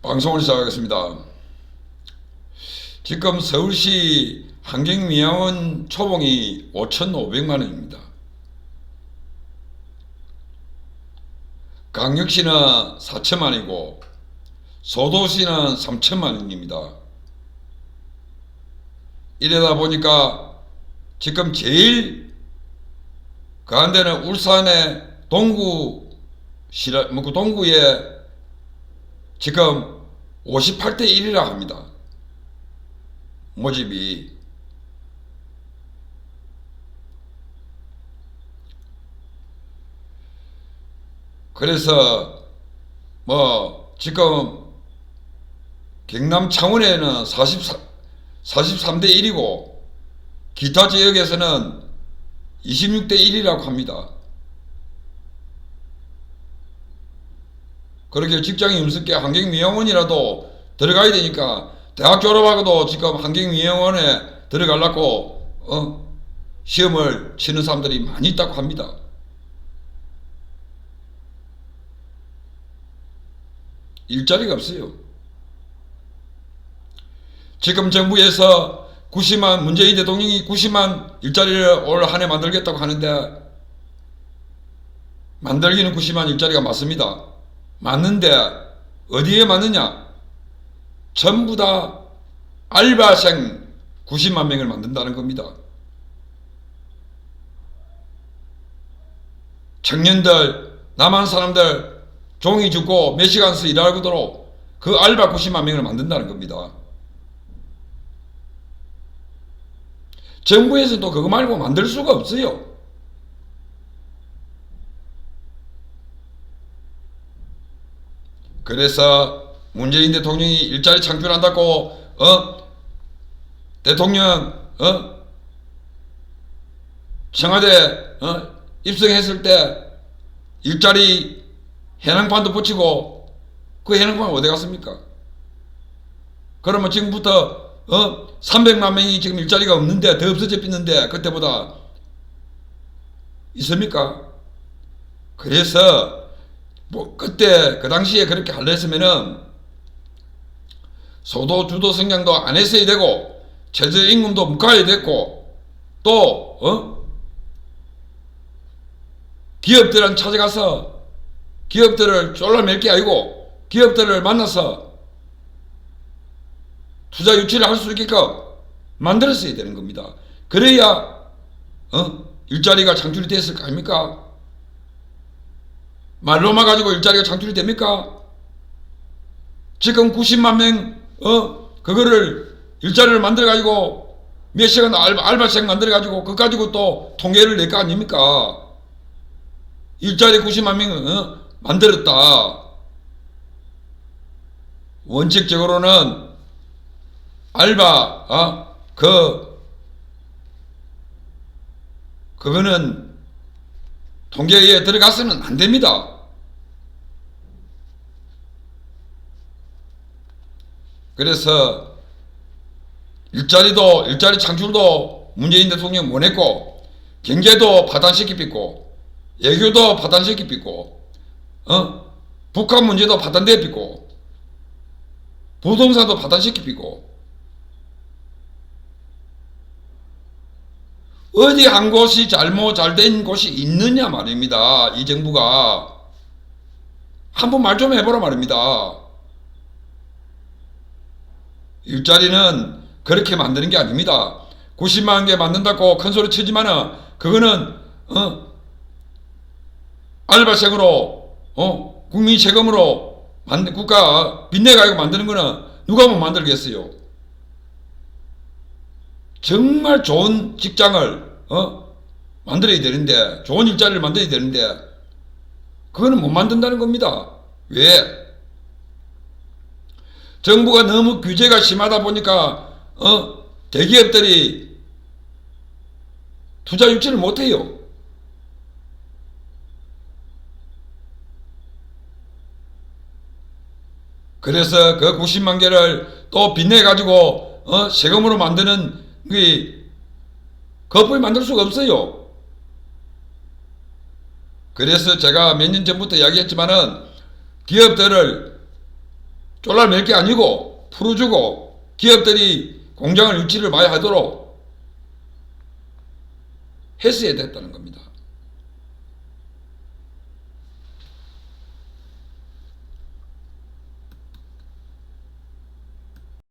방송을 시작하겠습니다. 지금 서울시 환경미화원 초봉이 5,500만 원입니다. 강력시는 4천만 원이고 소도시는 3천만 원입니다. 이러다 보니까 지금 제일 그한 데는 울산의 동구 시라 뭐그 동구에 지금 58대 1이라 합니다. 모집이 그래서 뭐 지금 경남 창원에는 44, 43대 1이고 기타 지역에서는 26대 1이라고 합니다. 그렇게 직장이 음습게 환경미용원이라도 들어가야 되니까 대학 졸업하고도 지금 환경미용원에 들어가려고 어? 시험을 치는 사람들이 많이 있다고 합니다. 일자리가 없어요. 지금 정부에서 90만 문재인 대통령이 90만 일자리를 올 한 해 만들겠다고 하는데 만들기는 90만 일자리가 맞습니다. 맞는데 어디에 맞느냐? 전부 다 알바생 90만 명을 만든다는 겁니다. 청년들, 남한 사람들 종이 죽고 몇 시간씩 일하도록 그 알바 90만 명을 만든다는 겁니다. 정부에서 또 그거 말고 만들 수가 없어요. 그래서 문재인 대통령이 일자리 창출한다고 어 대통령 어 청와대 어 입성했을 때 일자리 해낭판도 붙이고 그 해낭판 어디 갔습니까? 그러면 지금부터 어 300만 명이 지금 일자리가 없는데 더 없어져 있는데 그때보다 있습니까? 그래서 뭐 그때 그 당시에 그렇게 할려 했으면은 소도 주도 성장도 안 했어야 되고 최저임금도 묶어야 됐고 또 어? 기업들은 찾아가서 기업들을 쫄라맬 게 아니고 기업들을 만나서 투자 유치를 할 수 있게끔 만들었어야 되는 겁니다. 그래야 어? 일자리가 창출이 됐을 거 아닙니까? 말로만 가지고 일자리가 창출이 됩니까? 지금 90만 명, 어, 그거를 일자리를 만들어가지고 몇 시간 알바, 알바생 만들어가지고 그거 가지고 또 통계를 낼 거 아닙니까? 일자리 90만 명은 어? 만들었다. 원칙적으로는 알바, 어? 그, 그거는 통계에 들어가서는 안 됩니다. 그래서 일자리도 일자리 창출도 문재인 대통령 못했고 경제도 파탄시키고 외교도 파탄시키고 어 북한 문제도 파탄되피고 부동산도 파탄시키고 어디 한 곳이 잘못 잘된 곳이 있느냐 말입니다. 이 정부가 한번 말 좀 해보라 말입니다. 일자리는 그렇게 만드는 게 아닙니다. 90만 개 만든다고 큰 소리 치지만은 그거는 어 알바생으로 어 국민 세금으로 만든 국가 빚내 가지고 만드는 거는 누가 못 만들겠어요. 정말 좋은 직장을 어 만들어야 되는데 좋은 일자리를 만들어야 되는데 그거는 못 만든다는 겁니다. 왜? 정부가 너무 규제가 심하다 보니까 어 대기업들이 투자 유치를 못 해요. 그래서 그 90만 개를 또 빚내 가지고 어 세금으로 만드는 그 거품이 만들 수가 없어요. 그래서 제가 몇 년 전부터 이야기했지만은 기업들을 쫄라맬 게 아니고 풀어주고 기업들이 공장을 유치를 많이 하도록 했어야 됐다는 겁니다.